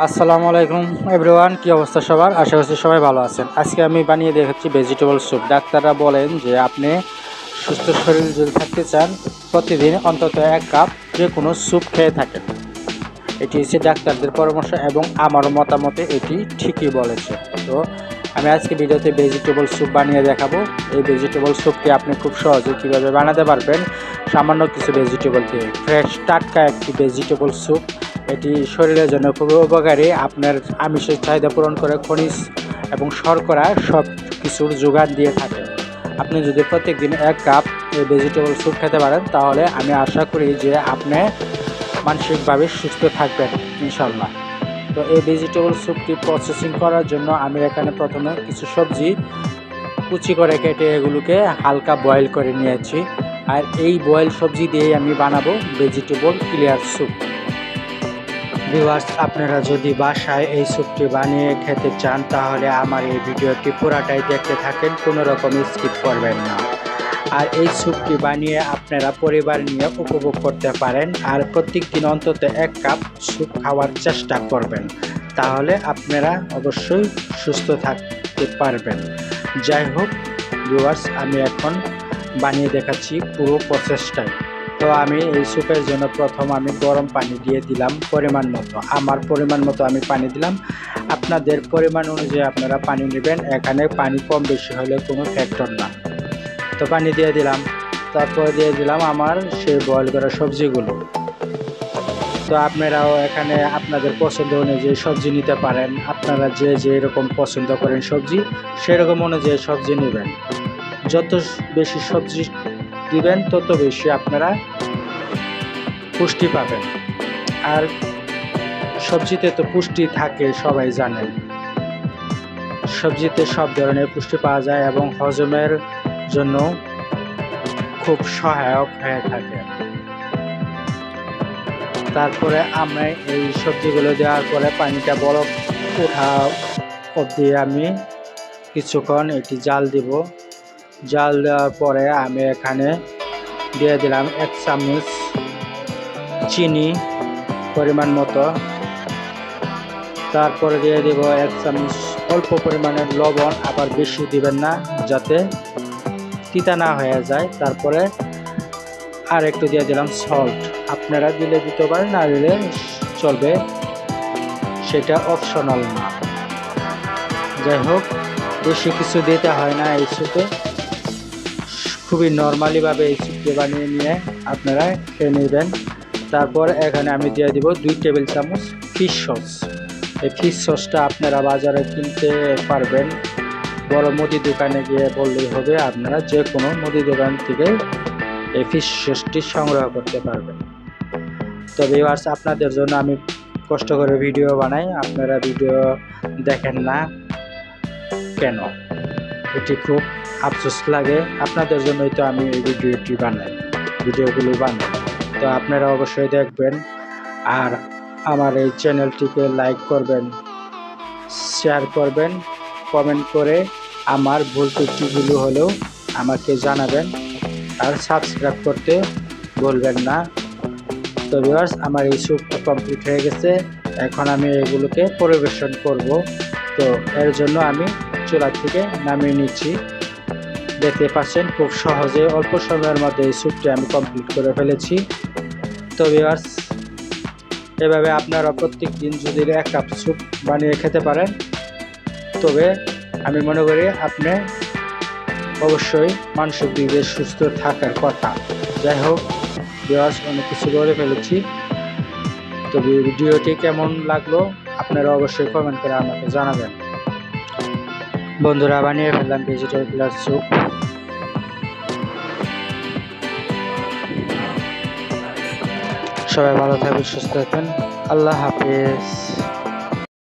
আসসালামু আলাইকুম এভরিওয়ান, কি অবস্থা সবার? আশা করছি সবাই ভালো আছেন। আজকে আমি বানিয়ে দেখাচ্ছি ভেজিটেবল স্যুপ ডাক্তাররা বলেন যে আপনি সুস্থ শরীর যদি থাকতে চান, প্রতিদিন অন্তত এক কাপ যে কোনো স্যুপ খেয়ে থাকেন। এটি হচ্ছে ডাক্তারদের পরামর্শ এবং আমার মতামতে এটি ঠিকই বলেছে। তো আমি আজকে ভিডিওতে ভেজিটেবল স্যুপ বানিয়ে দেখাবো। এই ভেজিটেবল স্যুপটি আপনি খুব সহজে কীভাবে বানাতে পারবেন? সামান্য কিছু ভেজিটেবল দিয়ে। ফ্রেশ টাটকা একটি ভেজিটেবল স্যুপ এটি শরীরের জন্য খুবই উপকারী। আপনার আমিষের চাহিদা পূরণ করে খনিজ এবং শর্করা সব কিছুর যোগান দিয়ে থাকে। আপনি যদি প্রত্যেক দিন এক কাপ এই ভেজিটেবল স্যুপ খেতে পারেন, তাহলে আমি আশা করি যে আপনি মানসিকভাবে সুস্থ থাকবেন ইনশাল্লাহ তো এই ভেজিটেবল স্যুপটি প্রসেসিং করার জন্য আমি এখানে প্রথমে কিছু সবজি কুচি করে কেটে এগুলোকে হালকা বয়েল করে নিয়েছি। আর এই বয়েল সবজি দিয়েই আমি বানাবো ভেজিটেবল ক্লিয়ার স্যুপ ভিউয়ার্স আপনারা যদি বাসায় এই স্যুপটি বানিয়ে খেতে চান, তাহলে আমার এই ভিডিওটি পুরাটাই দেখতে থাকেন, কোনো রকম স্কিপ করবেন না। আর এই স্যুপটি বানিয়ে আপনারা পরিবার নিয়ে উপভোগ করতে পারেন, আর প্রত্যেক দিন অন্তত এক কাপ স্যুপ খাওয়ার চেষ্টা করবেন। তাহলে আপনারা অবশ্যই সুস্থ থাকতে পারবেন। যাই হোক ভিউয়ার্স আমি এখন বানিয়ে দেখাচ্ছি পুরো প্রসেসটাই তো আমি এই স্যুপের জন্য প্রথম আমি গরম পানি দিয়ে দিলাম পরিমাণ মতো। আমার পরিমাণ মতো আমি পানি দিলাম। আপনাদের পরিমাণ অনুযায়ী আপনারা পানি নেবেন। এখানে পানি কম বেশি হলে কোনো ফ্যাক্টর না। তো পানি দিয়ে দিলাম। তারপর দিয়ে দিলাম আমার সেই বয়েল করা সবজিগুলো। তো আপনারাও এখানে আপনাদের পছন্দ অনুযায়ী সবজি নিতে পারেন। আপনারা যে যে এরকম পছন্দ করেন সবজি, সেরকম অনুযায়ী সবজি নেবেন। যত বেশি সবজি দিবেন, তত বেশি আপনারা পুষ্টি পাবেন। আর সবজিতে তো পুষ্টি থাকে, সবাই জানেন সবজিতে সব ধরনের পুষ্টি পাওয়া যায় এবং হজমের জন্য খুব সহায়ক হয়ে থাকে। তারপরে আমি এই সবজিগুলো দেওয়ার পরে পানিটা বরফ ওঠা অবধি আমি কিছুক্ষণ এটি জাল দিব। জাল দেওয়ার পরে আমি এখানে দিয়ে দিলাম এক চামচ চিনি পরিমাণ মতো। তারপরে দিয়ে দেব এক চামচ অল্প পরিমাণের লবণ, আবার বেশি দিবেন না যাতে তিতা না হয়ে যায়। তারপরে আর একটু দিয়ে দিলাম সল্ট আপনারা দিলে দিতে পারেন, না দিলে চলবে। সেটা অপশনাল না। যাই হোক, বেশি কিছু দিতে হয় না এই স্যুপে। খুবই নর্মালিভাবে এই স্যুপটি বানিয়ে নিয়ে আপনারা খেয়ে নেবেন। তারপর এখানে আমি দিয়ে দিব দুই টেবিল চামচ ফিশ সস এই ফিশ সসটা আপনারা বাজারে কিনতে পারবেন। বড় মুদি দোকানে গিয়ে বললেই হবে, আপনারা যে কোনো মুদি দোকান থেকে এই ফিশ সসটি সংগ্রহ করতে পারবেন। তো ভিউয়ার্স আপনাদের জন্য আমি কষ্ট করে ভিডিও বানাই, আপনারা ভিডিও দেখেন না কেন? এটি খুব আফসোস লাগে। আপনাদের জন্যই তো আমি এই ভিডিওটি বানাই, ভিডিওগুলো বানাই। তো আপনারা অবশ্যই দেখবেন। আর আমার এই চ্যানেলটিকে লাইক করবেন, শেয়ার করবেন, কমেন্ট করে আমার ভুল ত্রুটিগুলো হলেও আমাকে জানাবেন। আর সাবস্ক্রাইব করতে বলবেন না। তো ভিউয়ার্স, আমার এই স্যুপটা কমপ্লিট হয়ে গেছে। এখন আমি এগুলোকে পরিবেশন করব। তো এর জন্য আমি চুলা থেকে নামিয়ে নিচ্ছি। দেখতে পাচ্ছেন, খুব সহজে অল্প সময়ের মধ্যে এই স্যুপটি আমি কমপ্লিট করে ফেলেছি। তো ভিউয়ার্স এভাবে আপনারা প্রত্যেক দিন যদি এক কাপ স্যুপ বানিয়ে খেতে পারেন, তবে আমি মনে করি আপনি অবশ্যই মানসিক দিক সুস্থ থাকার কথা। যাই হোক ভিউয়ার্স অনেক কিছু বলে ফেলেছি। তো ভিডিওটি কেমন লাগল আপনারা অবশ্যই কমেন্ট করে আমাকে জানাবেন। বন্ধুরা, বানিয়ে ফেললাম ভেজিটেবল স্যুপ সবাই ভালো থাকবেন সুস্থ থাকবেন। আল্লাহ হাফেজ।